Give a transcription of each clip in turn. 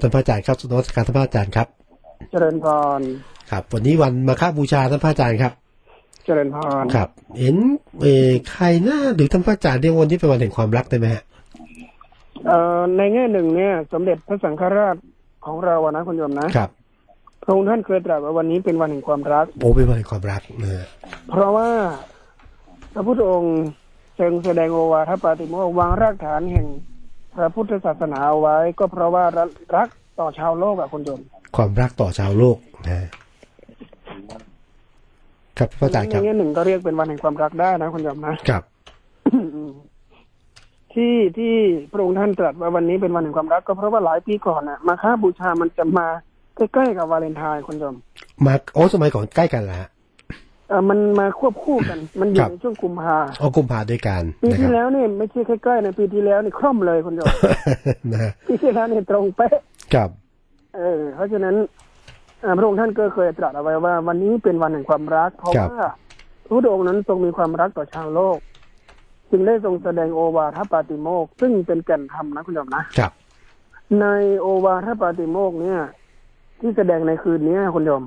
ท่านพระอาจารย์ครับสุนทรการท่านพระอาจารย์ครับ เจริญพรครับ วันนี้วันมาฆบูชาท่านพระอาจารย์ครับ เจริญพรครับ เห็นเออใครหน้าหรือท่านพระอาจารย์เรียกวันนี้เป็นวันแห่งความรักได้ไหมฮะเอ่อในแง่หนึ่งเนี่ย สมเด็จพระสังฆราชของเราอะนะคุณโยมนะครับพระองค์ท่านเคยตรัสว่าวันนี้เป็นวันแห่งความรักโอ้เป็นวันแห่งความรักนะฮะเพราะว่าพระพุทธองค์เชิงแสดงโอวาทปาติโมกข์วางรากฐานแห่ง พระพุทธศาสนาเอาไว้ ก็เพราะว่ารักรักต่อชาวโลกอะคุณโยมความรักต่อชาวโลกนะฮะครับพระอาจารย์ในครับแง่หนึ่งก็เรียกเป็นวันแห่งความรักได้นะคุณโยมนะครับที่ที่พระองค์ท่านตรัสว่าวันนี้เป็นวันแห่งความรักก็เพราะว่าหลายปีก่อนน่ะมาค้าบูชามันจะมาใกล้ๆกับวาเลนไทน์คุณโยมมาโอ้สมัยก่อนใกล้กันแล้วฮะ เออมันมาควบคู่กัน มันอคยู่รับในช่วงกุมภาเอากุมภาด้วยกันปีนะคที่รับแล้วเนี่ยไม่ใช่ใกล้ๆในะปีที่แล้วนี่คล่อมเลยคุณโยมนะฮะปีที่แล้วเนี่ยตรงเป๊ะครับ เออ เพราะฉะนั้นอ่าพระองค์ท่านก็เคยตรัสเอาไว้ว่า วันนี้เป็นวันแห่งความรัก เพราะว่าพระพุทธองค์นั้นทรงมีความรักต่อชาวโลก จึงได้ทรงแสดงโอวาทปาติโมกข์ซึ่งเป็นแก่นธรรมนะคุณโยมนะครับ ในโอวาทปาติโมกข์เนี่ย ที่แสดงในคืนนี้คุณโยม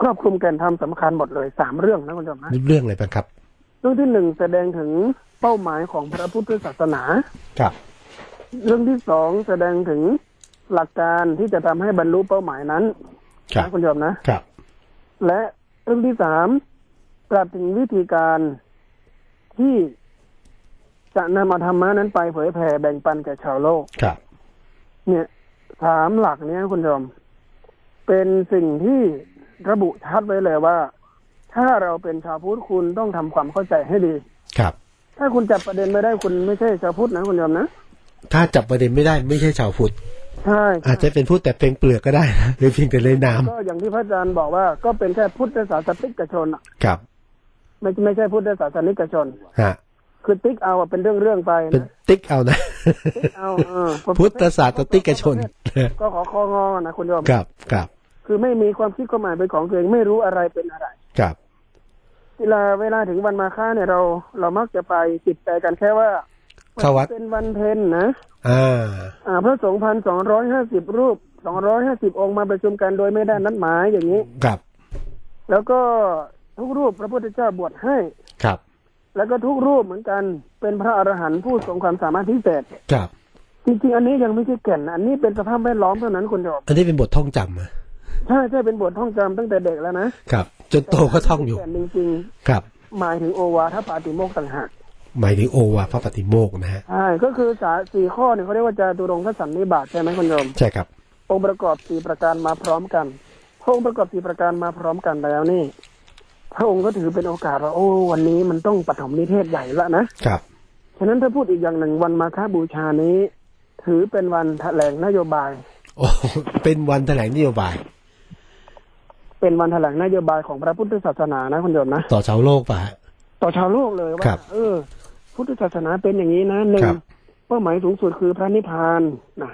ครอบคลุมแก่นธรรมสำคัญหมดเลยสามเรื่องนะคุณโยมนะเรื่องอะไรบ้างครับ เรื่องที่หนึ่งแสดงถึงเป้าหมายของพระพุทธศาสนาครับ เรื่องที่สองแสดงถึงหลักการที่จะทำให้บรรลุเป้าหมายนั้นครับนะคุณโยมนะครับ และเรื่องที่สามตรัสถึงวิธีการที่จะนำเอาธรรมะนั้นไปเผยแผ่แบ่งปันแก่ชาวโลกครับ เนี่ยสามหลักเนี้ยคุณโยมเป็นสิ่งที่ ระบุชัดไว้เลยว่า ถ้าเราเป็นชาวพุทธคุณต้องทำความเข้าใจให้ดี ครับ ถ้าคุณจับประเด็นไม่ได้คุณไม่ใช่ชาวพุทธนะคุณโยมนะถ้าจับประเด็นไม่ได้ไม่ใช่ชาวพุทธใช่อาจจะเป็นพุทธแต่เพียงเปลือกก็ได้นะหรือเพียงแต่เลยนามก็อย่างที่พระอาจารย์บอกว่าก็เป็นแค่พุทธศาสนิกชนอะครับ ไม่ไม่ใช่พุทธศาสนิกชนฮะคือติ๊กเอาอะเป็นเรื่องเรื่องๆไปเป็นนะติ๊กเอานะติ๊กเอาเออพุทธศาสนิกชน ก็ขอคองอนะคุณโยมครับครับ คือไม่มีความคิดความหมายเป็นของตัวเองไม่รู้อะไรเป็นอะไร ครับ เวลาเวลาถึงวันมาฆาเนี่ยเรา เรามักจะไปจิตใจกันแค่ว่าเข้าวัดเป็นวันเพ็ญนะอ่าอ่าพระสงฆ์พันสองร้อยห้าสิบรูปสองร้อยห้าสิบองค์มาประชุมกันโดยไม่ได้นัดหมายอย่างนี้ ครับ แล้วก็ทุกรูปพระพุทธเจ้าบวชให้ครับ แล้วก็ทุกรูปเหมือนกันเป็นพระอรหันต์ผู้ทรงความสามารถพิเศษครับ จริงๆ อันนี้ยังไม่ใช่แก่น อันนี้เป็นสภาพแวดล้อมเท่านั้นคุณโยมอันนี้เป็นบทท่องจำ อะใช่ใช่เป็นบทท่องจำตั้งแต่เด็กแล้วนะครับ จนโตก็ท่องอยู่แก่นจริงครับ ๆหมายถึงโอวาทปาติโมกข์ต่างหากหมายถึงโอวาทพระปฏิโมกข์นะฮะใช่ก็คือสาสี่ข้อเนี่ยเขาเรียกว่าจาตุรงคสันนิบาตใช่ไหมคุณโยม ใช่ครับ องค์ประกอบสี่ประการมาพร้อมกันพระองค์ประกอบสี่ประการมาพร้อมกันแล้วนี่ พระองค์ก็ถือเป็นโอกาสว่าโอ้วันนี้มันต้องปฐมนิเทศใหญ่ละนะ ครับ ฉะนั้นถ้าพูดอีกอย่างหนึ่งวันมาฆบูชานี้ ถือเป็นวันแถลงนโยบาย โอ้ เป็นวันแถลงนโยบาย เป็นวันแถลงนโยบายของพระพุทธศาสนานะคุณโยมนะต่อชาวโลกป่ะฮะต่อชาวโลกเลยว่าครับเออ พุทธศาสนาเป็นอย่างนี้นะหนึ่งครับเป้าหมายสูงสุดคือพระนิพพานนะ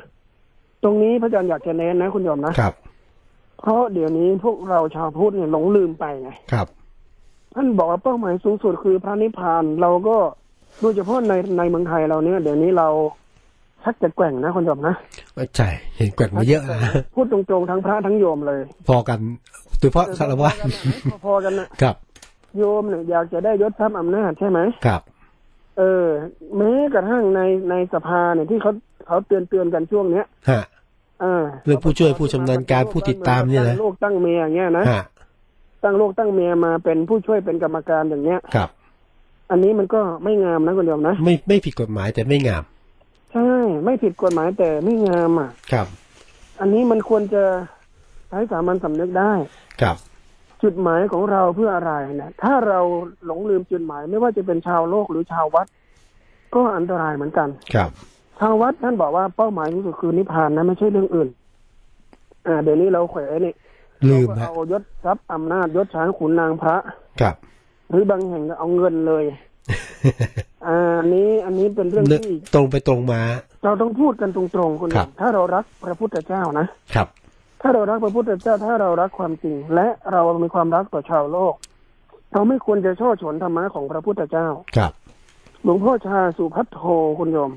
ตรงนี้พระอาจารย์อยากจะเน้นนะคุณโยมนะครับ เพราะเดี๋ยวนี้พวกเราชาวพุทธเนี่ยหลงลืมไปไงครับท่านบอกว่าเป้าหมายสูงสุดคือพระนิพพานเราก็โดยเฉพาะในในเมืองไทยเราเนี่ยเดี๋ยวนี้เราชักจะแกว่งนะคุณโยมนะใช่เห็นแกว่งมาเยอะนะพูดตรงๆทั้งพระทั้งโยมเลย พอกัน โดยเฉพาะสารวัตรพอๆกันนะครับ โยมเนี่ยอยากจะได้ยศทรัพย์อำนาจใช่ไหมครับ เออ แม้กระทั่งในในสภาเนี่ยที่เขาเขาเตือนเตือนๆกันช่วงเนี้ยฮะอ่าเรื่องผู้ช่วยผู้ชำนาญการผู้ติดตามเนี่ยนะตั้งลูกตั้งเมียอย่างเงี้ยนะฮะตั้งลูกตั้งเมียมาเป็นผู้ช่วยเป็นกรรมการอย่างเงี้ยครับ อันนี้มันก็ไม่งามนะคุณโยมนะไม่ไม่ผิดกฎหมายแต่ไม่งาม ใช่ ไม่ผิดกฎหมายแต่ไม่งามอะครับ อันนี้มันควรจะ ใช้สามัญสำนึกได้ครับจุดหมายของเราเพื่ออะไรนะถ้าเราหลงลืมจุดหมายไม่ว่าจะเป็นชาวโลกหรือชาววัด ก็อันตรายเหมือนกันครับชาววัดท่านบอกว่าเป้าหมายสูงสุดคือนิพพานนะไม่ใช่เรื่องอื่น อ่า เดี๋ยวนี้เราแขวนี่ลืมเราก็ฮะเอายศทรัพย์อำนาจยศช้างขุนนางพระครับ หรือบางแห่งก็เอาเงินเลยอ่าอันนี้อันนี้เป็นเรื่องที่ตรงไปตรงมา เราต้องพูดกันตรงๆคุณครับถ้าเรารักพระพุทธเจ้านะครับ ถ้าเรารักพระพุทธเจ้าถ้าเรารักความจริง และเรามีความรักต่อชาวโลก เราไม่ควรจะช่อฉนธรรมะของพระพุทธเจ้า ครับ หลวงพ่อชาสุพัทโทคุณโยม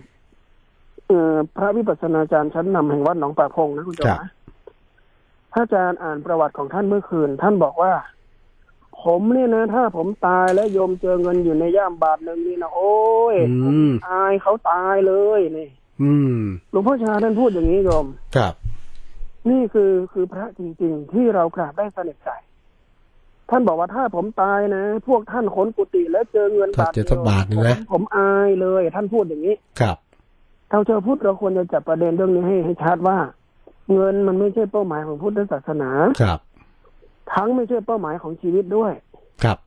เอ่อพระวิปัสสนาจารย์ชั้นนำแห่งวัดหนองป่าพงนะคุณโจครับนะพระอาจารย์อ่านประวัติของท่านเมื่อคืน ท่านบอกว่า ผมเนี่ยนะ ถ้าผมตายแล้วโยมเจอเงินอยู่ในย่ามบาทหนึ่งนี่นะโอ้ยอืมอายเขาตายเลยนี่อืมหลวงพ่อชาท่านพูดอย่างนี้โยมครับ นี่คือคือพระจริง ๆ ที่เรากราบได้สนิทใจ ท่านบอกว่าถ้าผมตายนะ พวกท่านขนกุฏิแล้วเจอเงินถ้าบาทเจอสักบาทหนึ่งนะผมผมอายเลย ท่านพูดอย่างนี้ ครับเราเจอพุทธเราควรจะจับประเด็นเรื่องนี้ให้ให้ชัดว่า เงินมันไม่ใช่เป้าหมายของพุทธศาสนาครับ ทั้งไม่ใช่เป้าหมายของชีวิตด้วย ครับ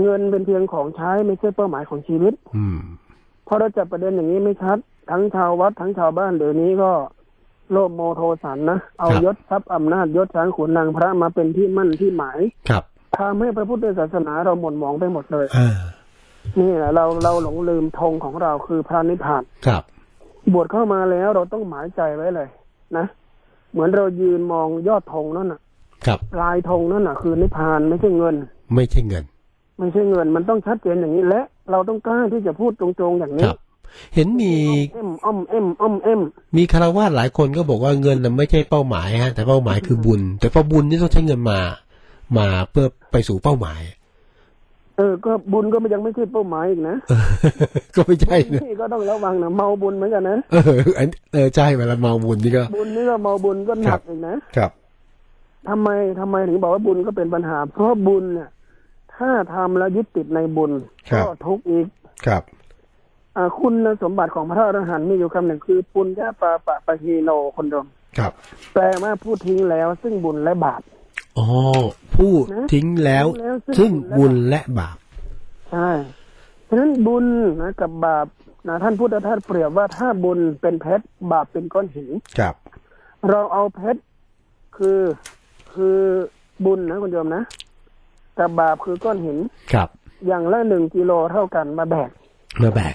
เงินเป็นเพียงของใช้ไม่ใช่เป้าหมายของชีวิต อืมพอเราจับประเด็นอย่างนี้ไม่ชัด ทั้งชาววัดทั้งชาวบ้านเดี๋ยวนี้ก็ โลภโมโทสันนะ เอาครับยศทรัพย์อำนาจยศช้างขุนนางพระมาเป็นที่มั่นที่หมายครับทำให้พระพุทธศาสนาเราหม่นหมองไปหมดเลยอ่านี่แหละเราเราหลงลืมธงของเราคือพระนิพพานครับ บวชเข้ามาแล้วเราต้องหมายใจไว้เลย นะเหมือนเรายืนมองยอดธงนั่นน่ะ ครับปลายธงนั่นน่ะ คือนิพพานไม่ใช่เงิน ไม่ใช่เงิน ไม่ใช่เงิน มันต้องชัดเจนอย่างนี้และ เราต้องกล้าที่จะพูดตรงๆอย่างคนี้รับ เห็นมีเอ็มอ้อมเอ็มอ้อมเอ็มมีคารวาสหลายคนก็บอกว่าเงินน่ะไม่ใช่เป้าหมายฮะแต่เป้าหมายคือบุญ แต่พอบุญนี่ต้องใช้เงินมา มาเพื่อไปสู่เป้าหมาย เออ ก็บุญก็ยังไม่ใช่เป้าหมายอีกนะก็ไม่ใช่นะนี่ก็ต้องระวังนะเมาบุญเหมือนกันนะเอออันเออใช่เวลาเมาบุญนี่ก็บุญนี่ก็เมาบุญก็หนักอีกนะครับทำไมทำไมถึงบอกว่าบุญก็เป็นปัญหา เพราะบุญเนี่ยถ้าทำแล้วยึดติดในบุญครับก็ทุกข์อีกครับอ่า คุณสมบัติของพระอรหันต์มีอยู่คำหนึ่งคือปุญญาปาปะปะฮีโนคนเดมครับ แปลว่าผู้ทิ้งแล้วซึ่งบุญและบาปอ๋อผู้นะทิ้งแล้วทิ้งแล้วซึ่ซึ่งงบุบุญญและและบาปใช่ฉะนั้นบุญนะกับบาปนะท่านพุทธทาสเปรียบว่าถ้าบุญเป็นเพชรบาปเป็นก้อนหินครับ เราเอาเพชรคือคือบุญนะคุณโยมนะกับบาปคือก้อนหินครับ อย่างละหนึ่งกิโลเท่ากันมาแบกมาแบก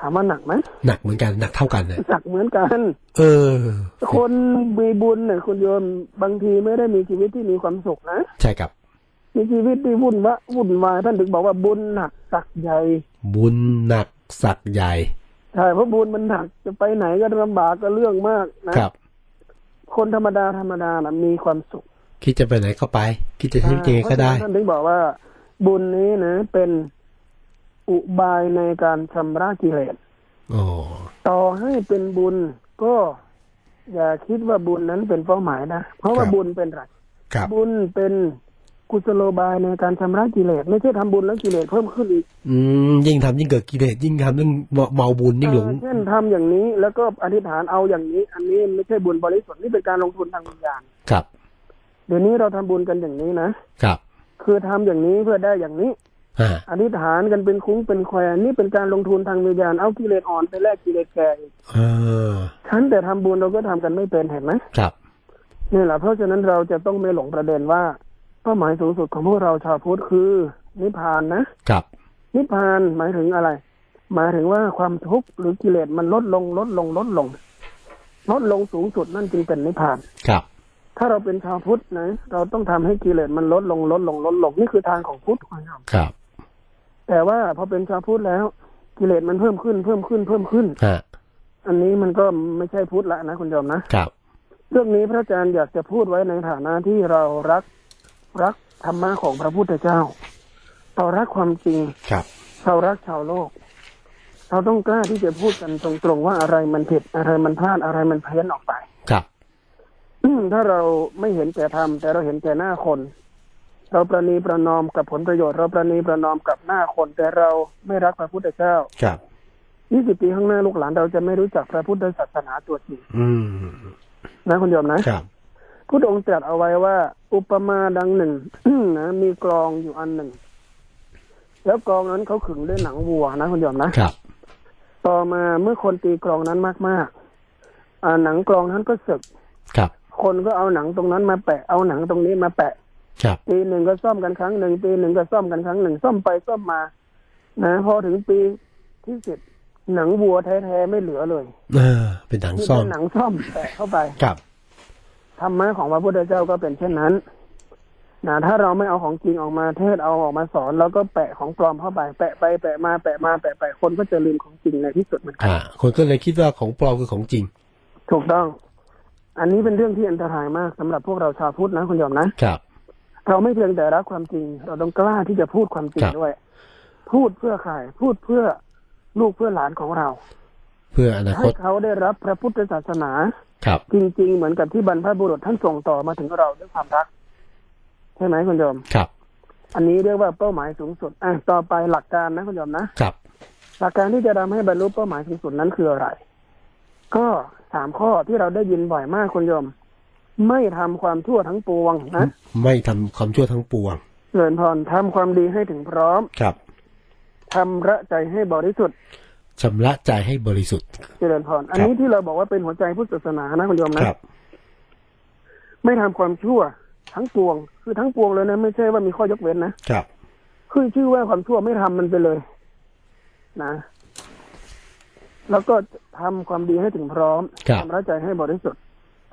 ถามว่าหนักไหมหนักเหมือนกันหนักเท่ากันเลยหนักเหมือนกัน เออ คนมีบุญเนี่ยคุณโยมบางทีไม่ได้มีชีวิตที่มีความสุขนะใช่ครับ มีชีวิตที่วุ่นวะวุ่นวายท่านถึงบอกว่าบุญหนักสักใหญ่ บุญหนักสักใหญ่ใช่เพราะบุญมันหนักจะไปไหนก็ลำบากก็เรื่องมากนะครับ คนธรรมดาธรรมดานะมีความสุข คิดจะไปไหนก็ไป คิดจะทิ้งเจก็ได้เพราะฉะนั้นท่านถึงบอกว่า บุญนี้นะเป็น อุบายในการชำระกิเลสอ๋อต่อให้เป็นบุญก็อย่าคิดว่าบุญนั้นเป็นเป้าหมายนะ เพราะว่าบุญเป็นอะไรครับบุญเป็นกุศโลบายในการชำระกิเลสไม่ใช่ทำบุญแล้วกิเลสเพิ่มขึ้นอีก อืมยิ่งทำยิ่งเกิดกิเลสยิ่งทำยิ่งเมาเมาบุญยิ่งหลงเอ่อเช่นทำอย่างนี้แล้วก็อธิษฐานเอาอย่างนี้ อันนี้ไม่ใช่บุญบริสุทธิ์นี่เป็นการลงทุนทางวิญญาณครับ เดี๋ยวนี้เราทำบุญกันอย่างนี้นะครับ คือทำอย่างนี้เพื่อได้อย่างนี้ อ่าอธิษฐานกันเป็นคุ้งเป็นแควนี่เป็นการลงทุนทางวิญญาณเอากิเลสอ่อนไปแลกกิเลสแก่อีกเออฉันแต่ทำบุญเราก็ทำกันไม่เป็นเห็นไหมครับนี่แหละเพราะฉะนั้นเราจะต้องไม่หลงประเด็นว่าเป้าหมายสูงสุดของพวกเราชาวพุทธคือ นิพพานนะครับ นิพพานหมายถึงอะไร หมายถึงว่าความทุกข์หรือกิเลสมันลดลงลดลงลดลง ลดลงสูงสุดนั่นจึงเป็นนิพพานครับ ถ้าเราเป็นชาวพุทธนะ เราต้องทำให้กิเลสมันลดลงลดลงลดลงนี่คือทางของพุทธครับครับ แต่ว่าพอเป็นชาวพุทธแล้ว กิเลสมันเพิ่มขึ้นเพิ่มขึ้นเพิ่มขึ้นฮะอันนี้มันก็ไม่ใช่พุทธละนะคุณโยมนะครับเรื่องนี้พระอาจารย์อยากจะพูดไว้ในฐานะที่เรารักรักธรรมะของพระพุทธเจ้า เรารักความจริงครับ เรารักชาวโลก เราต้องกล้าที่จะพูดกันตรงๆว่าอะไรมันผิดอะไรมันพลาดอะไรมันเพี้ยนออกไป ครับถ้าเราไม่เห็นแก่ธรรมแต่เราเห็นแก่หน้าคน เราประนีประนอมกับผลประโยชน์ เราประนีประนอมกับหน้าคน แต่เราไม่รักพระพุทธเจ้า ครับ20ปีข้างหน้าลูกหลานเราจะไม่รู้จักพระพุทธศาสนาตัวจริงอืมนะคุณโยมนะครับพุทธองค์ตรัสเอาไว้ว่า อุปมาดังหนึ่งนะมีกลองอยู่อันหนึ่ง แล้วกลองนั้นเขาขึงด้วยหนังวัวนะคุณโยมนะครับ ต่อมาเมื่อคนตีกลองนั้นมากๆอ่าหนังกลองนั้นก็สึกครับ คนก็เอาหนังตรงนั้นมาแปะเอาหนังตรงนี้มาแปะครับ ปีหนึ่งก็ซ่อมกันครั้งหนึ่งปีหนึ่งก็ซ่อมกันครั้งหนึ่งซ่อมไปซ่อมมา นะพอถึงปีที่สิบหนังวัวแท้ๆไม่เหลือเลยเออเป็นถังมีซ่อแต่มหนังซ่อมแปะเข้าไปครับธรรมะของพระพุทธเจ้าก็เป็นเช่นนั้นนะถ้าเราไม่เอาของจริงออกมาเทศเอาออกมาสอนแล้วก็แปะของปลอมเข้าไป แปะไปแปะมาแปะมาแปะไปคนก็จะลืมของจริงในที่สุดเหมือนกันอ่า คนก็เลยคิดว่าของปลอมคือของจริง ถูกต้อง อันนี้เป็นเรื่องที่อันตรายมากสำหรับพวกเราชาวพุทธนะคุณโยมนะครับ เราไม่เพียงแต่รักความจริง เราต้องกล้าที่จะพูดความจริงครับด้วย พูดเพื่อใครพูดเพื่อลูกเพื่อหลานของเรา เพื่ออนาคให้ตเขาได้รับพระพุทธศาสนาครับ จริง ๆ เหมือนกับที่บรรพบุรุษท่านส่งต่อมาถึงเราด้วยความรัก ใช่ไหมคุณโยมครับ อันนี้เรียกว่าเป้าหมายสูงสุดอะต่อไปหลักการนะคุณโยมนะครับ หลักการที่จะทำให้บรรลุเป้าหมายสูงสุดนั้นคืออะไร ก็สามข้อที่เราได้ยินบ่อยมากคุณโยม ไม่ทำความชั่วทั้งปวงนะไม่ทำความชั่วทั้งปวงเจริญพรทำความดีให้ถึงพร้อมครับทำระใจให้บริสุทธิ์ชำระใจให้บริสุทธิ์เจริญพรอันนี้ที่เราบอกว่าเป็นหัวใจพุทธศาสนานะคุณโยมนะครับ ไม่ทำความชั่วทั้งปวง คือทั้งปวงเลยนะไม่ใช่ว่ามีข้อยกเว้นนะครับคือชื่อว่าความชั่วไม่ทำมันไปเลย นะแล้วก็ทำความดีให้ถึงพร้อมครับทำระใจให้บริสุทธิ์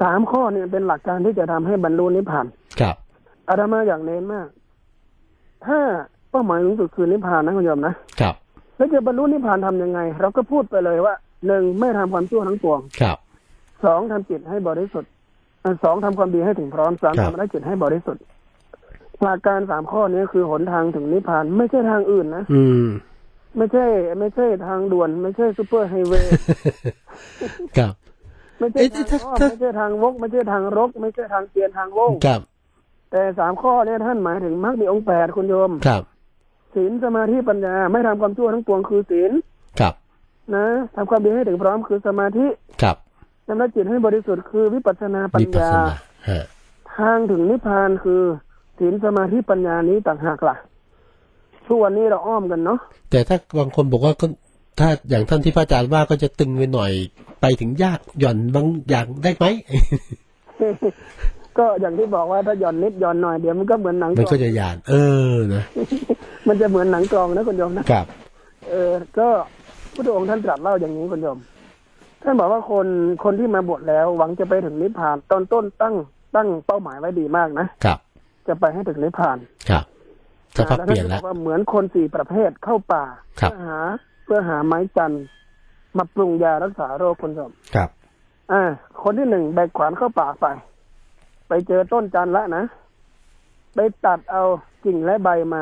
สามข้อเนี่ยเป็นหลักการที่จะทำให้บรรลุนิพพานครับอาตมาอย่างเน้นมาก ถ้าเป้าหมายสูงสุดคือนิพพานนะคุณโยมนะครับ แล้วจะบรรลุนิพพานทำยังไง เราก็พูดไปเลยว่าหนึ่งไม่ทำความชั่วทั้งปวงครับสองทำจิตให้บริสุทธิ์อะสองทำความดีให้ถึงพร้อมสามครับทำระจิตให้บริสุทธิ์หลักการสามข้อนี้คือหนทางถึงนิพพาน ไม่ใช่ทางอื่นนะอืม ไม่ใช่ ไม่ใช่ทางด่วน ไม่ใช่ซูเปอร์ไฮเวย์ครับ ไม่ใช่เอ๊ะทางถ้าอ้อมถ้าไม่ใช่ทางวกไม่ใช่ทางรก ไม่ใช่ทางเตียนทางโล่งครับ แต่สามข้อเนี้ท่านหมายถึงมรรคมีองค์แปดคุณโยมครับศีลสมาธิปัญญาไม่ทำความชั่วทั้งปวงคือศีลครับ นะทำความดีให้ถึงพร้อมคือสมาธิครับทำระจิตให้บริสุทธิ์คือวิปัสสนาปัญวิปัสญาสนาฮะทางถึงนิพพานคือศีลสมาธิปัญญานี้ต่างหากล่ะทุกวันนี้เราอ้อมกันเนาะแต่ถ้าบางคนบอกว่าก็ ถ้าอย่างท่านที่พระอาจารย์ว่าก็จะตึงไปหน่อยไปถึงยากหย่อนบางอย่างได้ไหมก็อย่างที่บอกว่าถ้าหย่อนนิดหย่อนหน่อยเดี๋ยวมันก็เหมือนหนังกมันลอก็งจะหยานเออนะมันจะเหมือนหนังกลองนะคุณโยมนะครับ เออ ก็พระองค์ท่านตรัสเล่าอย่างนี้คุณโยมท่านบอกว่าคนคนที่มาบวชแล้ว หวังจะไปถึงนิพพานตอนต้นตั้งตั้งเป้าหมายไว้ดีมากนะครับ จะไปให้ถึงนิพพานครับสภาพอ่าเปลี่ยนท่าแล้วก็บอกว่าเหมือนคนสี่ประเภทเข้าป่าครับเพื่อหา เพื่อหาไม้จันทร์มาปรุงยารักษาโรคคุณโยมครับ อ่า คนที่หนึ่งแบกขวานเข้าป่าไป ไปเจอต้นจันทร์ละนะ ไปตัดเอากิ่งและใบมา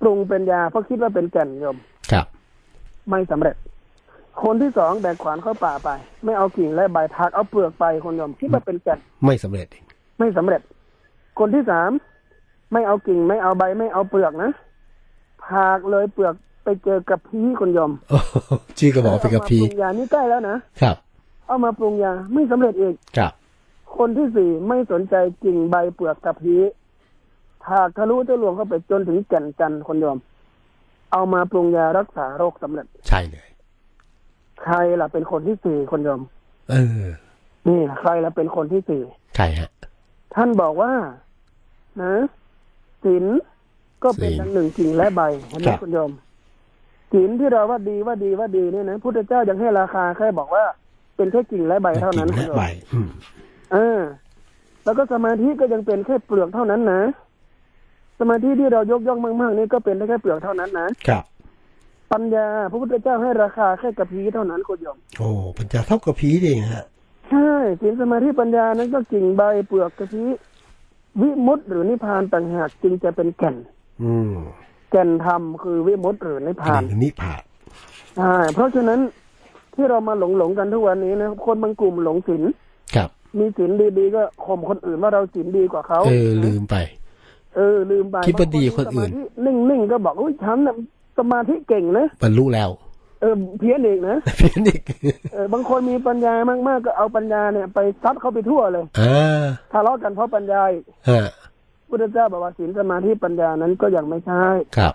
ปรุงเป็นยาเพราะคิดว่าเป็นแก่นโยม ครับ ไม่สำเร็จ คนที่สองแบกขวานเข้าป่าไป ไม่เอากิ่งและใบทักเอาเปลือกไปคนโยมคิดว่าเป็นแก่น ไม่สำเร็จอีกไม่สำเร็จ คนที่สามไม่เอากิ่งไม่เอาใบไม่เอาเปลือกนะพากเลยเปลือก ไปเจอกระพี้คนโยมโอ้โหชื่อก็บอกเป็นกระพีเอามาปรุงยานี่ใกล้แล้วนะครับ เอามาปรุงยาไม่สำเร็จอีกครับ คนที่สี่ไม่สนใจกิ่งใบเปลือกกระพี้ถากทะลุเจ้าหลวงเข้าไปจนถึงแก่นจันทร์คนโยมเอามาปรุงยารักษาโรคสำเร็จ ใช่เลยใครล่ะเป็นคนที่สี่คนโยมเออ นี่ล่ะใครล่ะเป็นคนที่สี่ใช่ฮะ ท่านบอกว่า นะศีลก็เป็นศีลดังหนึ่งกิ่งและใบเห็นไหมครับคุณโยม ศีลที่เราว่าดีว่าดีว่าดีเนี่ยนะพุทธเจ้ายังให้ราคาแค่บอกว่า เป็นแค่กิ่งและใบเท่านั้นกิ่งคุณและโยมใบอืมเออ แล้วก็สมาธิก็ยังเป็นแค่เปลือกเท่านั้นนะสมาธิที่เรายกย่องมากๆนี่ก็เป็นได้แค่เปลือกเท่านั้นนะครับ ปัญญาพระพุทธเจ้าให้ราคาแค่กระพี้เท่านั้นคุณโยมโอ้ปัญญาเท่ากับพีเองฮะใช่ศีลสมาธิปัญญานั้นก็กิ่งใบเปลือกกระพี้วิมุตติหรือนิพพานต่างหากจึงจะเป็นแก่น อืม แก่นธรรมคือวิมุตติหรือนิพพานหรือนิพพานใช่เพราะฉะนั้นที่เรามาหลงหลงๆกันทุกวันนี้นะคนบางกลุ่มหลงศีลครับ มีศีลดีๆก็ข่มคนอื่นว่าเราศีลดีกว่าเขาเออลืมไป เออ ลืมไปคิดว่าดีกว่าคนอื่นบางสมาธินิ่งๆก็บอกอุ้ยฉันน่ะสมาธิเก่งนะบรรลุแล้ว เออเพี้ยนอีกนะเพี้ยนอีกเออบางคนมีปัญญามากๆก็เอาปัญญาเนี่ย ไปซัดเขาไปทั่วเลยอ่าทะเลาะกันเพราะปัญญาอีกฮะ พุทธเจ้าบอกว่าศีลสมาธิปัญญานั้นก็ยังไม่ใช่ ครับ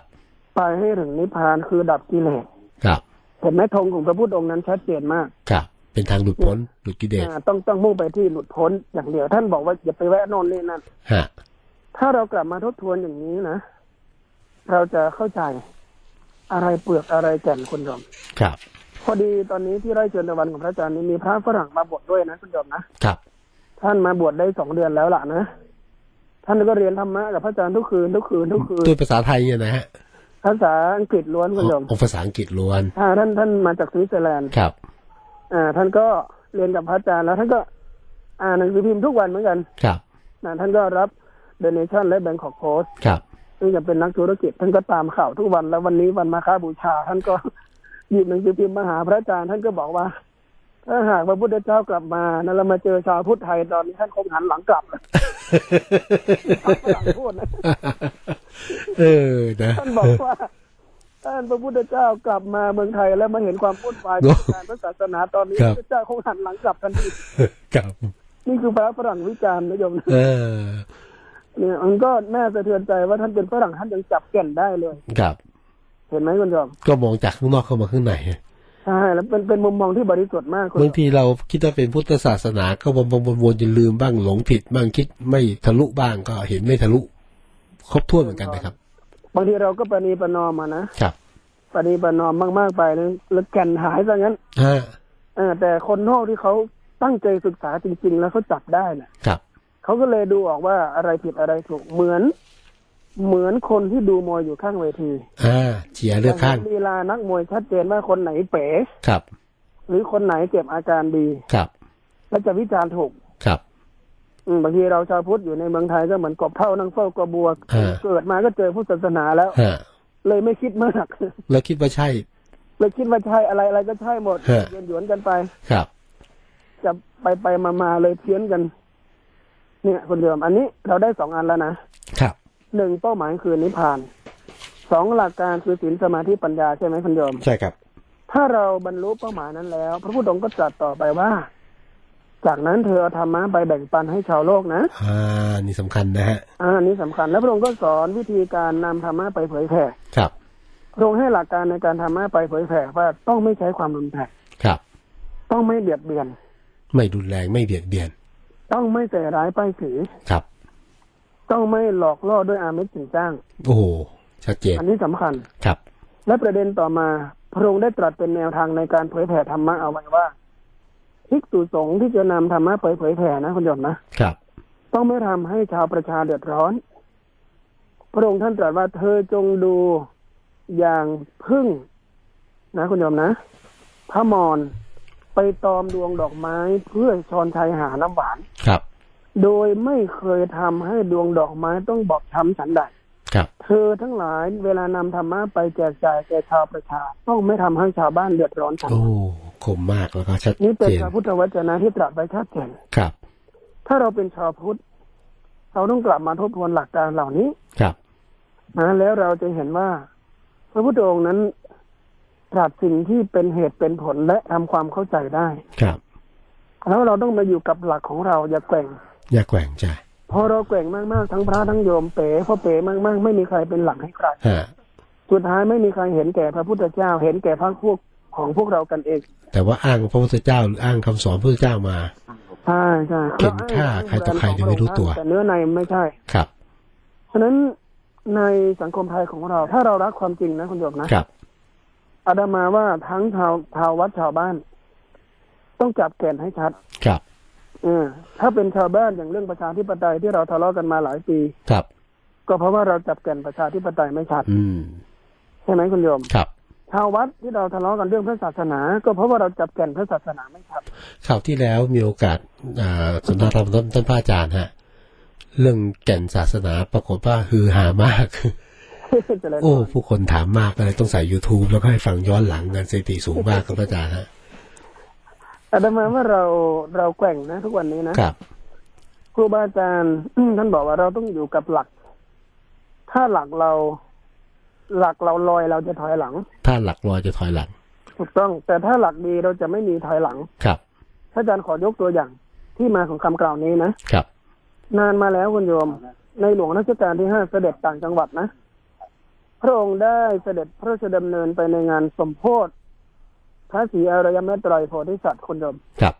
ไปให้ถึงนิพพานคือดับกิเลส ครับเห็นไหมธงของพระพุทธองค์นั้นชัดเจนมาก ครับ เป็นทางหลุดพ้น หลุดกิเลสอ่าต้องต้องมุ่งไปที่หลุดพ้นอย่างเดียว ท่านบอกว่าอย่าไปแวะโน่นนี่นั่นฮะ ถ้าเรากลับมาทบทวนอย่างนี้นะ เราจะเข้าใจอะไรเปลือกอะไรแก่นคุณโยมครับ พอดีตอนนี้ที่ไร่เชิญตะวันของพระอาจารย์นี้มีพระฝรั่งมาบวชดด้วยนะคุณโยมนะครับ ท่านมาบวชได้สองเดือนแล้วล่ะนะ ทท่านก็เรียนธรรมะกับพระอาจารย์ทุกคืนทุกคืนทุกคืนด้วยภาษาไทยเนี่ยนะฮะภาษาอังกฤษล้วนคุณโยมอ๋อภาษาอังกฤษล้วนอ่าท่านท่านมาจากสวิตเซอร์แลนด์ครับอ่า ท่านก็เรียนกับพระอาจารย์แล้ว ท่านก็ อ่านหนังสือพิมพ์ทุกวันเหมือนกัน ครับนะท่านก็รับเดนเนชั่นและแบง k อกโพสครับซึ่งจะเป็นนักธุรกิจ ท่านก็ตามข่าวทุกวันแล้ววันนี้วันมาฆบูชา ท่านก็หยิบหนังสือพิมพ์มาหาพระอาจารย์ ท่านก็บอกว่า ถ้าหากพระพุทธเจ้ากลับมานั่นเรามาเจอชาวพุทธไทยตอนนี้ท่านคงหันหลังกลับเลยฝรั่งพูดนะเออนะท่านบอกว่าท่านพระพุทธเจ้ากลับมาเมืองไทยแล้วมาเห็นความวุ่นวายของการพระศาสนาตอนนี้ครัพบระพุทธเจ้าคงหันหลังกลับทันทีครับนี่คือพระฝรั่งวิจารณ์นะโยมเออเนี่ยมันก็น่าสะเทือนใจว่าท่านเป็นฝรั่งท่านยังจับแก่นได้เลย ครับ เห็นไหมคุณโยมก็มองจากข้างนอกเข้ามาข้างใน ใช่แล้วเป็นเป็นมุมมองที่บริสุทธิ์มากคุณบางทีเราคิดว่าเป็นพุทธศาสนาก็วนๆวนๆจะลืมบ้างหลงผิดบ้างคิดไม่ทะลุบ้างก็เห็นไม่ทะลุ ครบถ้วนเหมือนกันนะครับ บางทีเราก็ปณีประนอมมานะครับปณีประนอมมากๆไปนะแล้วแก่นหายซะงั้นฮะเออแต่คนนอกที่เขาตั้งใจศึกษาจริง ๆ แล้วเขาจับได้น่ะครับเขาก็เลยดูออกว่าอะไรผิดอะไรถูกเหมือน เหมือนคนที่ดูมวยอยู่ข้างเวทีอ่าเชียร์เลือกข้างลีลานักมวยชัดเจนว่าคนไหนเป๋ครับ หรือคนไหนเก็บอาการดีครับ และจะวิจารณ์ถูกครับอืมบางทีเราชาวพุทธอยู่ในเมืองไทยก็เหมือนกบเท่านั่งเฝ้ากระบวกอ่าเกิดมาก็เจอพุทธศาสนาแล้วฮะเลยไม่คิดมากแล้วคิดว่าใช่เลยคิดว่าใช่อะไรอะไรก็ใช่หมดฮะเยียนหยวนกันไปครับ จะไปไปมามาเลยเพี้ยนกัน เนี่ยคุณโยมอันนี้เราได้สองอันแล้วนะครับ หนึ่งเป้าหมายคือนิพพานสองหลักการคือศีลสมาธิปัญญาใช่ไหมคุณโยมใช่ครับ ถ้าเราบรรลุเป้าหมายนั้นแล้ว พระพุทธองค์ก็ตรัสต่อไปว่า จากนั้นเธอเอาธรรมะไปแบ่งปันให้ชาวโลกนะอ่านี่สำคัญนะฮะอ่าอันนี้สำคัญแล้วพระองค์ก็สอนวิธีการนำธรรมะไปเผยแผ่ครับพระองค์ให้หลักการในการธรรมะไปเผยแผ่ว่าต้องไม่ใช้ความรุนแรงครับ ต้องไม่เบียดเบียน ไม่รุนแรงไม่เบียดเบียน ต้องไม่ใส่ร้ายป้ายสีครับ ต้องไม่หลอกล่อด้วยอามิสสินจ้าง โอ้โหชัดเจน อันนี้สำคัญครับ และประเด็นต่อมาพระองค์ได้ตรัสเป็นแนวทางในการเผยแผ่ธรรมะเอาไว้ว่าภิกษุสงฆ์ที่จะนำธรรมะไปเผยแผ่นะคุณโยมนะครับ ต้องไม่ทำให้ชาวประชาเดือดร้อน พระองค์ท่านตรัสว่าเธอจงดูอย่างพึ่ง นะคุณโยมนะพระมอนไปตอมดวงดอกไม้เพื่อชอนชัยหาน้ำหวานครับ โดยไม่เคยทำให้ดวงดอกไม้ต้องบอบช้ำฉันใดครับ เธอทั้งหลายเวลานำธรรมะไปแจกจ่ายแก่ชาวประชา ต้องไม่ทำให้ชาวบ้านเดือดร้อนฉันโอ้คมมากแล้วก็ชัดนี่เป็นเจนพระพุทธวจนะที่ตรัสไว้ชัดเจนครับ ถ้าเราเป็นชาวพุทธเราต้องกลับมาทบทวนหลักการเหล่านี้ครับนะแล้วเราจะเห็นว่า พระพุทธองค์นั้นตรัสสิ่งที่เป็นเหตุเป็นผลและทำความเข้าใจได้ครับ แล้วเราต้องมาอยู่กับหลักของเราอย่าแกว่ง อย่าแกว่งใจพอเราแกว่งมากๆ ทั้งพระทั้งโยมเป๋พอเป๋มากๆ ไม่มีใครเป็นหลักให้ใครฮะสุดท้ายไม่มีใครเห็นแก่พระพุทธเจ้า เห็นแก่พระพวกของพวกเรากันเอง แต่ว่าอ้างพระพุทธเจ้าหรืออ้างคำสอนพระพุทธเจ้ามาใช่ใช่เห็นค่าใครต่อใครโดยไม่รู้ตัว แต่เนื้อในไม่ใช่ครับฉะนั้นในสังคมไทยของเรา ถ้าเรารักความจริงนะคุณโยมนะครับอาดามาว่าทั้งชาวชาววัดชาวบ้าน ต้องจับแก่นให้ชัดครับเออถ้าเป็นชาวบ้านอย่างเรื่องประชาธิปไตยที่เราทะเลาะกันมาหลายปี ครับ ก็เพราะว่าเราจับแก่นประชาธิปไตยไม่ชัดอืมใช่ไหมคุณโยมครับชาววัดที่เราทะเลาะกันเรื่องพระศาสนา ก็เพราะว่าเราจับแก่นพระศาสนาไม่ชัดข่าวที่แล้วมีโอกาสอ่าสนทนาธรรมท่านท่านพระอาจารย์ฮะ เรื่องแก่นศาสนาปรากฏว่าฮือฮามากเจริญพรโอ้ ผู้คนถามมากเลยต้องใส่ YouTube แล้วก็ให้ฟังย้อนหลังกันสถิติสูงมากครับพระอาจารย์ฮะ อาดามาว่าเราเราแกว่งนะ ทุกวันนี้นะครับครูบาอาจารย์ท่านบอกว่าเราต้องอยู่กับหลัก ถ้าหลักเรา หลักเราลอยเราจะถอยหลัง ถ้าหลักลอยจะถอยหลัง ถูกต้อง แต่ถ้าหลักดีเราจะไม่มีถอยหลัง ครับถ้าอาจารย์ขอยกตัวอย่างที่มาของคำกล่าวนี้นะครับ นานมาแล้วคุณโยม ในหลวงรัชกาลที่ห้าเสด็จต่างจังหวัดนะ พระองค์ได้เสด็จพระราชดำเนินไปในงานสมโพธิ พระศรีอารยเมตไตรโพธิสัตว์คุณโยมครับ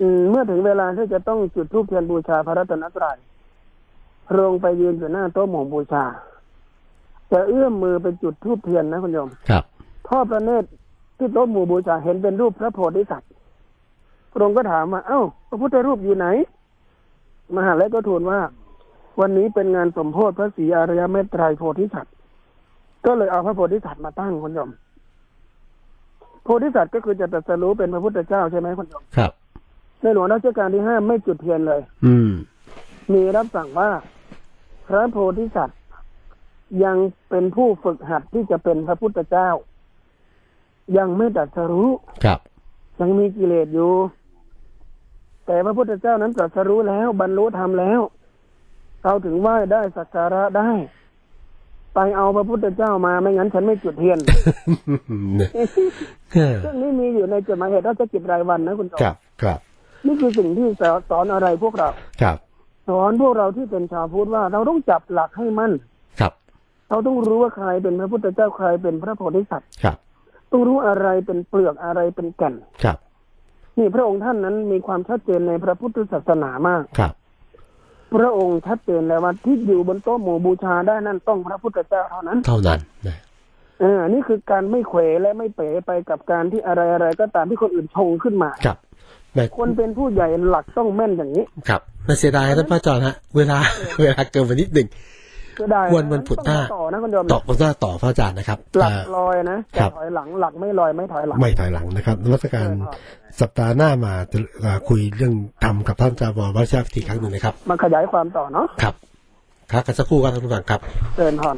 อืมเมื่อถึงเวลาที่จะต้องจุดธูปเทียนบูชาพระรัตนตรัยพระองค์ไปยืนอยู่หน้าโต๊ะหมู่บูชา จะเอื้อมมือไปจุดธูปเทียนนะคุณโยม ครับพ่อพระเนตรที่โต๊ะหมู่บูชาเห็นเป็นรูปพระโพธิสัตว์พระองค์ก็ถามว่า เอ้า พระพุทธรูปอยู่ไหน มหาลัยก็ทูลว่า วันนี้เป็นงานสมโพธิพระศรีอริยเมตไตรโพธิสัตว์ ก็เลยเอาพระโพธิสัตว์มาตั้งคุณโยม โพธิสัตว์ก็คือจะตรัสรู้เป็นพระพุทธเจ้าใช่ไหมคุณโยมครับ ในหลวงรัชกาลที่ห้าไม่จุดเทียนเลย อืม มีรับสั่งว่า พระโพธิสัตว์ยังเป็นผู้ฝึกหัดที่จะเป็นพระพุทธเจ้า ยังไม่ตรัสรู้ครับ ยังมีกิเลสอยู่ แต่พระพุทธเจ้านั้นตรัสรู้แล้ว บรรลุธรรมแล้วเราถึงไหว้ได้สักการะได้ ไปเอาพระพุทธเจ้ามาไม่งั้นฉันไม่จุดเทียนเนี่ยเออเรื่องนี้มีอยู่ในจดหมายเหตุราชกิจรายวันนะคุณจอมครับครับ นี่คือสิ่งที่สอนอะไรพวกเรา ครับ สอนพวกเราที่เป็นชาวพุทธว่าเราต้องจับหลักให้มั่นครับ เราต้องรู้ว่าใครเป็นพระพุทธเจ้าใครเป็นพระโพธิสัตว์ครับ ต้องรู้อะไรเป็นเปลือกอะไรเป็นแก่นครับ นี่พระองค์ท่านนั้นมีความชัดเจนในพระพุทธศาสนามากครับ พระองค์ชัดเจนแล้วว่าที่อยู่บนโต๊ะหมู่บูชาได้นั่นต้องพระพุทธเจ้าเท่านั้น เท่านั้นนะเออนี่คือการไม่เขวและไม่เป๋ไปกับการที่อะไรอะไรก็ตามที่คนอื่นชงขึ้นมาครับแม่คนเป็นผู้ใหญ่หลักต้องแม่นอย่างนี้ ครับน่าเสียดายท่านพระอาจารย์ฮะ เวลาเวลาเกินไปนิดหนึ่ง ก็ได้วันวันพุธหน้าต้องต่อนะคุณโยมต่อผมจะต่อพระอาจารย์นะครับ หลักอ่าลอยนะครัจะบถอยหลังหลักไม่ลอยไม่ถอยหลัง ไม่ถอยหลังนะครับนวัตการเออครับสัปดาห์หน้ามาจะอ่าคุยเรื่องทำกับท่านอาจารย์วรวัชรพิธีครั้งหนึ่งนะครับ มาขยายความต่อเนาะครับครับกันสักครู่ครับท่านผู้ฟังครับเชิญพร